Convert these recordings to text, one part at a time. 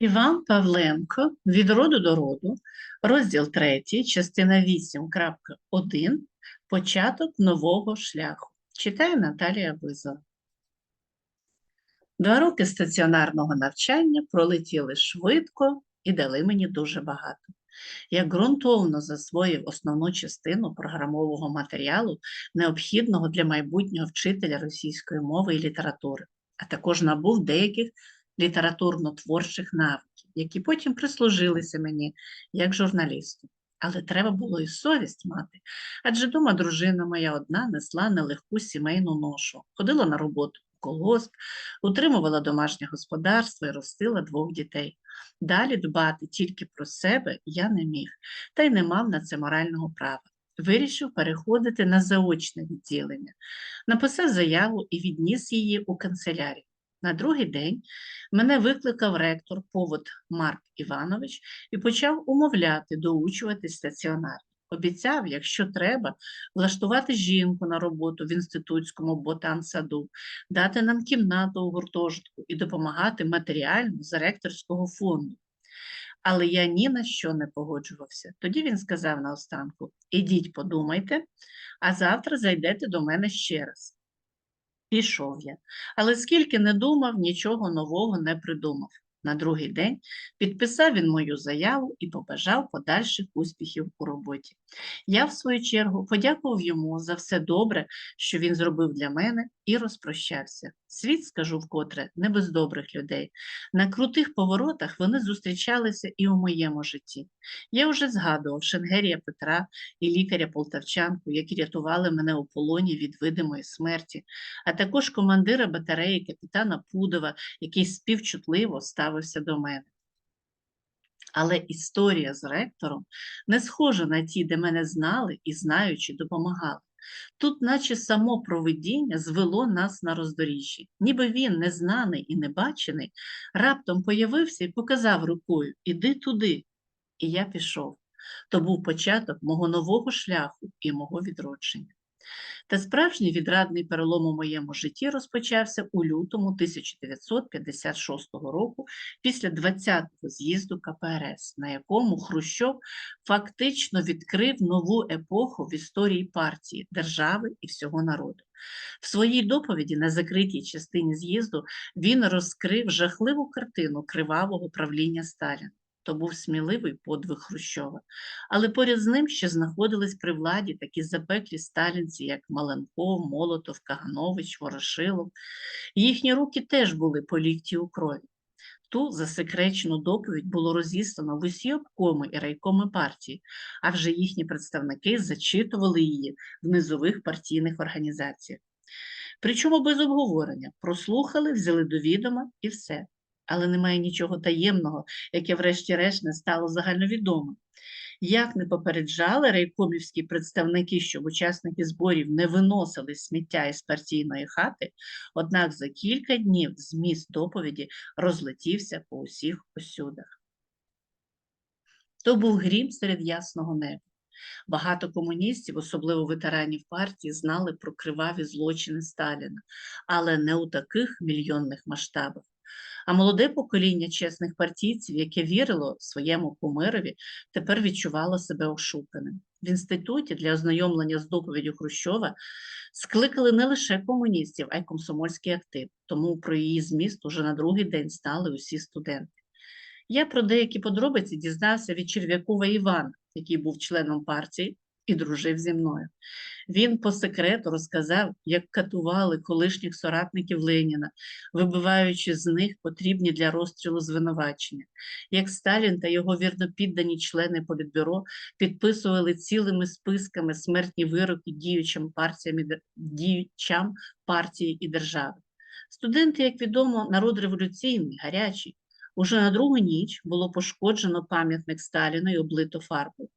Іван Павленко від роду до роду, розділ 3, частина 8.1, початок нового шляху. Читає Наталія Визова. Два роки стаціонарного навчання пролетіли швидко і дали мені дуже багато. Я ґрунтовно засвоїв основну частину програмового матеріалу, необхідного для майбутнього вчителя російської мови і літератури, а також набув деяких літературно-творчих навиків, які потім прислужилися мені як журналісту. Але треба було і совість мати, адже дома дружина моя одна несла нелегку сімейну ношу, ходила на роботу в колгосп, утримувала домашнє господарство і ростила двох дітей. Далі дбати тільки про себе я не міг, та й не мав на це морального права. Вирішив переходити на заочне відділення, написав заяву і відніс її у канцелярію. На другий день мене викликав ректор Повод Марк Іванович і почав умовляти доучуватись стаціонар. Обіцяв, якщо треба, влаштувати жінку на роботу в інститутському ботан-саду, дати нам кімнату у гуртожитку і допомагати матеріально з ректорського фонду. Але я ні на що не погоджувався. Тоді він сказав наостанку: ідіть, подумайте, а завтра зайдете до мене ще раз. Пішов я, але скільки не думав, нічого нового не придумав. На другий день підписав він мою заяву і побажав подальших успіхів у роботі. Я, в свою чергу, подякував йому за все добре, що він зробив для мене, і розпрощався. Світ, скажу вкотре, не без добрих людей. На крутих поворотах вони зустрічалися і у моєму житті. Я вже згадував Шенгерія Петра і лікаря Полтавчанку, які рятували мене у полоні від видимої смерті, а також командира батареї капітана Пудова, який співчутливо ставився до мене. Але історія з ректором не схожа на ті, де мене знали і знаючи допомагали. Тут, наче само провидіння, звело нас на роздоріжжі. Ніби він, незнаний і небачений, раптом появився і показав рукою Іди туди. І я пішов. То був початок мого нового шляху і мого відродження. Та справжній відрадний перелом у моєму житті розпочався у лютому 1956 року після 20-го з'їзду КПРС, на якому Хрущов фактично відкрив нову епоху в історії партії, держави і всього народу. В своїй доповіді на закритій частині з'їзду він розкрив жахливу картину кривавого правління Сталіна. То був сміливий подвиг Хрущова. Але поряд з ним ще знаходились при владі такі запеклі сталінці, як Маленков, Молотов, Каганович, Ворошилов. Їхні руки теж були по лікті у крові. Ту засекречену доповідь було розіслано в усі обкоми і райкоми партії, а вже їхні представники зачитували її в низових партійних організаціях. Причому без обговорення прослухали, взяли до відома і все але немає нічого таємного, яке, врешті-решт, не стало загальновідомим. Як не попереджали райкомівські представники, щоб учасники зборів не виносили сміття із партійної хати, однак за кілька днів зміст доповіді розлетівся по усіх осюдах. То був грім серед ясного неба. Багато комуністів, особливо ветеранів партії, знали про криваві злочини Сталіна, але не у таких мільйонних масштабах. А молоде покоління чесних партійців, яке вірило своєму кумирові, тепер відчувало себе ошуканим. В інституті для ознайомлення з доповіддю Хрущова скликали не лише комуністів, а й комсомольський актив, тому про її зміст уже на другий день стали усі студенти. Я про деякі подробиці дізнався від Черв'якова Івана, який був членом партії і дружив зі мною. Він по секрету розказав, як катували колишніх соратників Леніна, вибиваючи з них потрібні для розстрілу звинувачення, як Сталін та його вірнопіддані члени Політбюро підписували цілими списками смертні вироки діючим партіям, діючам партії і держави. Студенти, як відомо, народ революційний, гарячий. Уже на другу ніч було пошкоджено пам'ятник Сталіна і облито фарбою.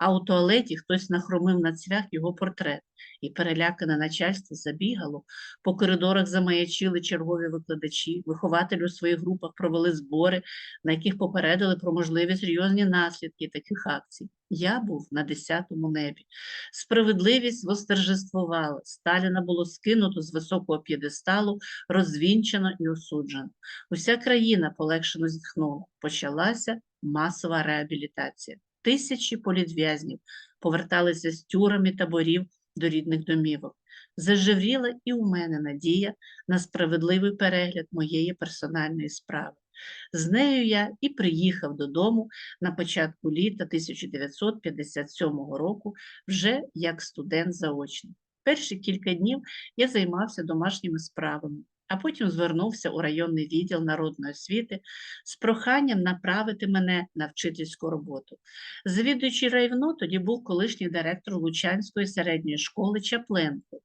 А у туалеті хтось нахромив на цвях його портрет, і перелякане начальство забігало. По коридорах замаячили чергові викладачі, вихователі у своїх групах провели збори, на яких попередили про можливі серйозні наслідки таких акцій. Я був на десятому небі. Справедливість восторжествувала. Сталіна було скинуто з високого п'єдесталу, розвінчено і осуджено. Уся країна полегшено зітхнула. Почалася масова реабілітація. Тисячі політв'язнів поверталися з тюрами таборів до рідних домівок. Зажевріла і у мене надія на справедливий перегляд моєї персональної справи. З нею я і приїхав додому на початку літа 1957 року вже як студент заочний. Перші кілька днів я займався домашніми справами, а потім звернувся у районний відділ народної освіти з проханням направити мене на вчительську роботу. Завідуючий райвно тоді був колишній директор Лучанської середньої школи Чапленко.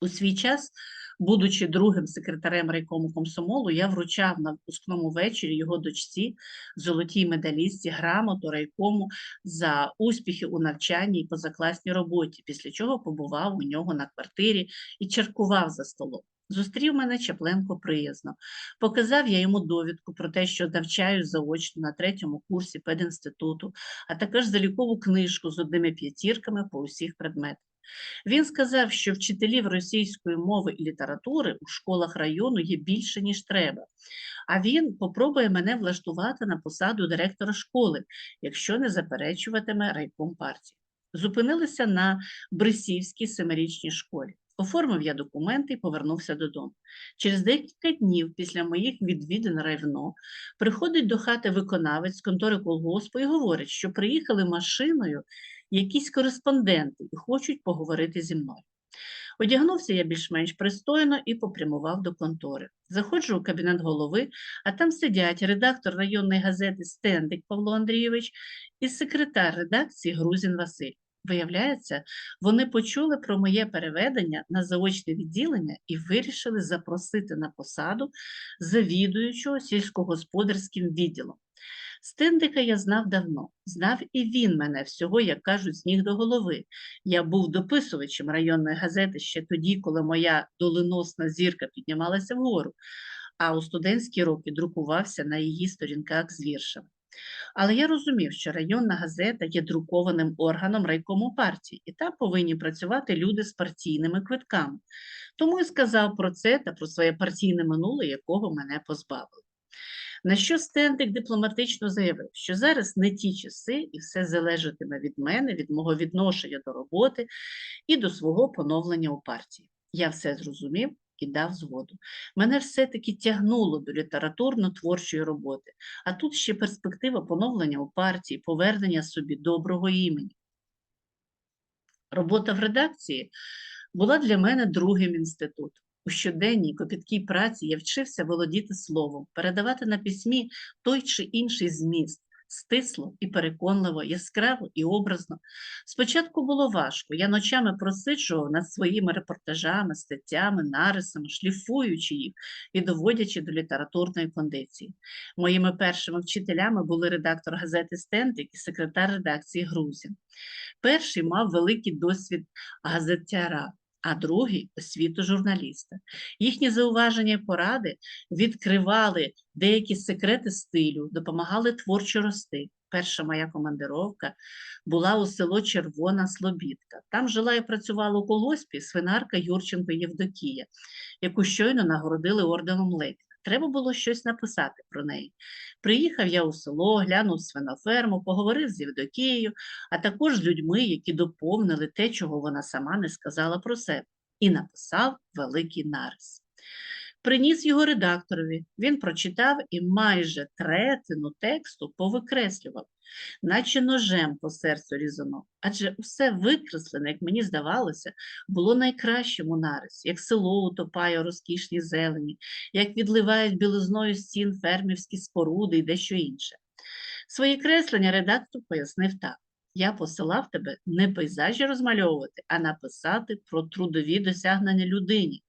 У свій час, будучи другим секретарем райкому комсомолу, я вручав на випускному вечорі його дочці, золотій медалістці, грамоту райкому за успіхи у навчанні і позакласній роботі, після чого побував у нього на квартирі і чаркував за столом. Зустрів мене Чапленко приязно. Показав я йому довідку про те, що навчаю заочно на третьому курсі пединституту, а також залікову книжку з одними п'ятірками по усіх предметах. Він сказав, що вчителів російської мови і літератури у школах району є більше, ніж треба. А він попробує мене влаштувати на посаду директора школи, якщо не заперечуватиме райком партії. Зупинилися на Брисівській семирічній школі. Оформив я документи і повернувся додому. Через декілька днів після моїх відвідин райвно приходить до хати виконавець з контори колгоспу і говорить, що приїхали машиною якісь кореспонденти і хочуть поговорити зі мною. Одягнувся я більш-менш пристойно і попрямував до контори. Заходжу у кабінет голови, а там сидять редактор районної газети Стендик Павло Андрійович і секретар редакції Грузін Василь. Виявляється, вони почули про моє переведення на заочне відділення і вирішили запросити на посаду завідуючого сільськогосподарським відділом. Стендика я знав давно, знав і він мене всього, як кажуть, з ніг до голови. Я був дописувачем районної газети ще тоді, коли моя доленосна зірка піднімалася вгору, а у студентські роки друкувався на її сторінках з віршами. Але я розумів, що районна газета є друкованим органом райкому партії, і там повинні працювати люди з партійними квитками. Тому і сказав про це та про своє партійне минуле, якого мене позбавили. На що Стендик дипломатично заявив, що зараз не ті часи, і все залежатиме від мене, від мого відношення до роботи і до свого поновлення у партії. Я все зрозумів і дав згоду. Мене все-таки тягнуло до літературно-творчої роботи, а тут ще перспектива поновлення у партії, повернення собі доброго імені. Робота в редакції була для мене другим інститутом. У щоденній копіткій праці я вчився володіти словом, передавати на письмі той чи інший зміст, стисло і переконливо, яскраво і образно. Спочатку було важко, я ночами просиджував над своїми репортажами, статтями, нарисами, шліфуючи їх і доводячи до літературної кондиції. Моїми першими вчителями були редактор газети Стендик і секретар редакції Грузін. Перший мав великий досвід газетяра а другий освіту журналіста. Їхні зауваження і поради відкривали деякі секрети стилю, допомагали творчо рости. Перша моя командировка була у село Червона Слобідка. Там жила і працювала у колгоспі свинарка Юрченко Євдокія, яку щойно нагородили орденом Леніна. Треба було щось написати про неї. Приїхав я у село, глянув свиноферму, поговорив з Євдокією, а також з людьми, які доповнили те, чого вона сама не сказала про себе, і написав великий нарис. Приніс його редакторові, він прочитав і майже третину тексту повикреслював, наче ножем по серцю різанув. Адже все викреслене, як мені здавалося, було найкращим у нарисі, як село утопає у розкішній зелені, як відливають білизною стін фермерські споруди і дещо інше. Свої креслення редактор пояснив так. Я посилав тебе не пейзажі розмальовувати, а написати про трудові досягнення людині,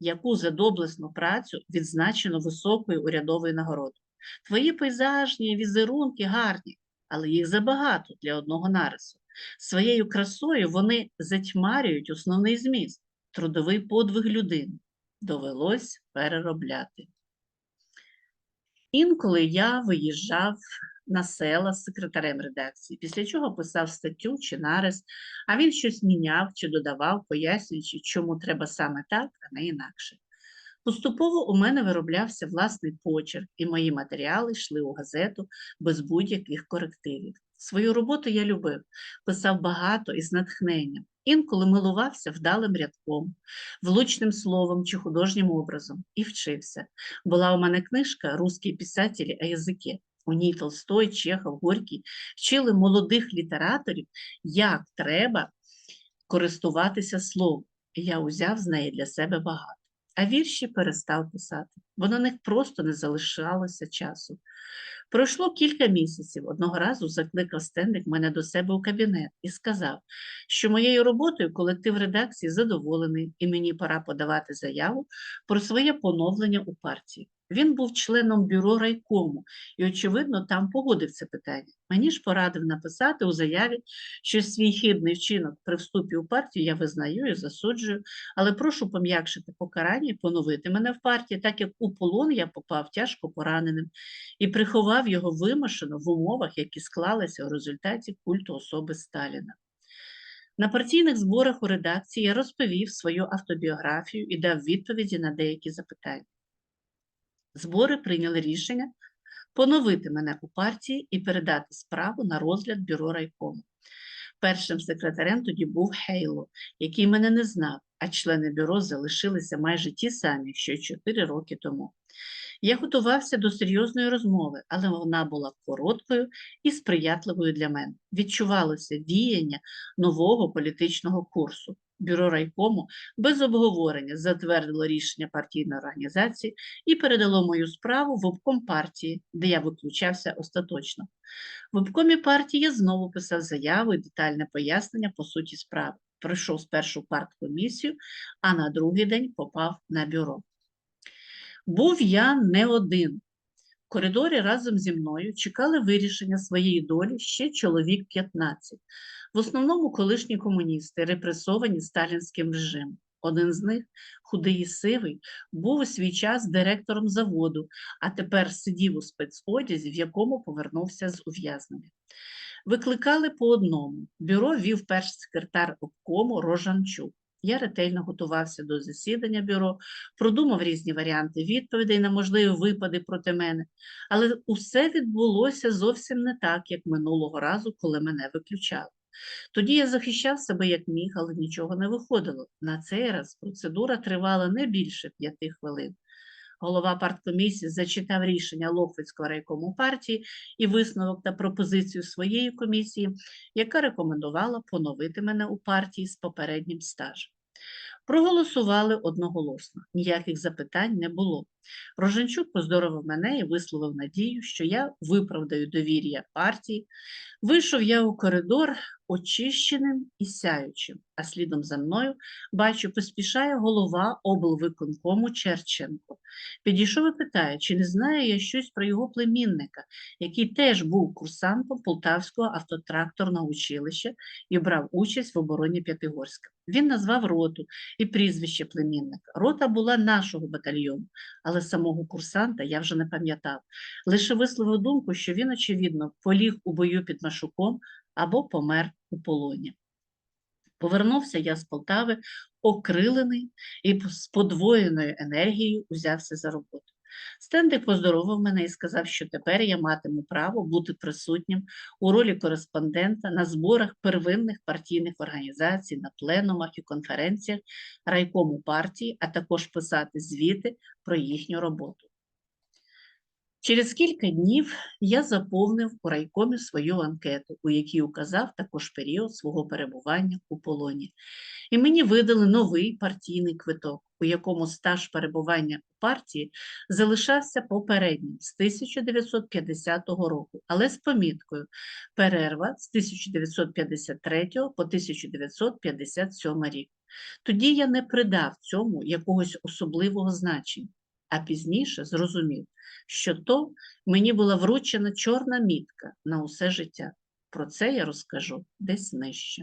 яку за доблесну працю відзначено високою урядовою нагородою. Твої пейзажні візерунки гарні, але їх забагато для одного нарису. Своєю красою вони затьмарюють основний зміст трудовий подвиг людини. Довелось переробляти. Інколи я виїжджав на села з секретарем редакції, після чого писав статтю чи нарис, а він щось міняв чи додавав, пояснюючи, чому треба саме так, а не інакше. Поступово у мене вироблявся власний почерк, і мої матеріали йшли у газету без будь-яких корективів. Свою роботу я любив, писав багато і з натхненням. Інколи милувався вдалим рядком, влучним словом чи художнім образом і вчився. Була у мене книжка «Русські писателі о язикі». У ній Толстой, Чехов, Горький вчили молодих літераторів, як треба користуватися словом. Я узяв з неї для себе багато. А вірші перестав писати, бо на них просто не залишалося часу. Пройшло кілька місяців. Одного разу закликав Стенник мене до себе у кабінет і сказав, що моєю роботою колектив редакції задоволений, і мені пора подавати заяву про своє поновлення у партії. Він був членом бюро райкому і, очевидно, там погодив це питання. Мені ж порадив написати у заяві, що свій хибний вчинок при вступі у партію я визнаю і засуджую, але прошу пом'якшити покарання і поновити мене в партії, так як у полон я попав тяжко пораненим і приховав його вимушено в умовах, які склалися у результаті культу особи Сталіна. На партійних зборах у редакції я розповів свою автобіографію і дав відповіді на деякі запитання. Збори прийняли рішення поновити мене у партії і передати справу на розгляд бюро райкому. Першим секретарем тоді був Хейло, який мене не знав, а члени бюро залишилися майже ті самі, що й чотири роки тому. Я готувався до серйозної розмови, але вона була короткою і сприятливою для мене. Відчувалося віяння нового політичного курсу. Бюро райкому без обговорення затвердило рішення партійної організації і передало мою справу в обком партії, де я виключався остаточно. В обкомі партії я знову писав заяву і детальне пояснення по суті справи. Пройшов спершу парткомісію, а на другий день попав на бюро. Був я не один. В коридорі разом зі мною чекали вирішення своєї долі ще чоловік 15. В основному колишні комуністи, репресовані сталінським режимом. Один з них, худий і сивий, був у свій час директором заводу, а тепер сидів у спецодязі, в якому повернувся з ув'язнення. Викликали по одному. Бюро вів перший секретар обкому Рожанчук. Я ретельно готувався до засідання бюро, продумав різні варіанти відповідей на можливі випади проти мене, але усе відбулося зовсім не так, як минулого разу, коли мене виключали. Тоді я захищав себе як міг, але нічого не виходило. На цей раз процедура тривала не більше п'яти хвилин. Голова парткомісії зачитав рішення Лохвицького райкому партії і висновок та пропозицію своєї комісії, яка рекомендувала поновити мене у партії з попереднім стажем. Проголосували одноголосно, ніяких запитань не було. Роженчук поздоровив мене і висловив надію, що я виправдаю довір'я партії. Вийшов я у коридор очищеним і сяючим, а слідом за мною, бачу, поспішає голова облвиконкому Черченко. Підійшов і питає, чи не знаю я щось про його племінника, який теж був курсантом Полтавського автотракторного училища і брав участь в обороні П'ятигорська. Він назвав роту і прізвище племінника. Рота була нашого батальйону, але самого курсанта я вже не пам'ятав. Лише висловив думку, що він, очевидно, поліг у бою під Машуком або помер у полоні. Повернувся я з Полтави, окрилений і з подвоєною енергією узявся за роботу. Стендик поздоровив мене і сказав, що тепер я матиму право бути присутнім у ролі кореспондента на зборах первинних партійних організацій, на пленумах і конференціях райкому партії, а також писати звіти про їхню роботу. Через кілька днів я заповнив у райкомі свою анкету, у якій указав також період свого перебування у полоні. І мені видали новий партійний квиток, у якому стаж перебування у партії залишався попереднім з 1950 року, але з поміткою перерва з 1953 по 1957 рік. Тоді я не придав цьому якогось особливого значення. А пізніше зрозумів, що то мені була вручена чорна мітка на усе життя. Про це я розкажу десь нижче.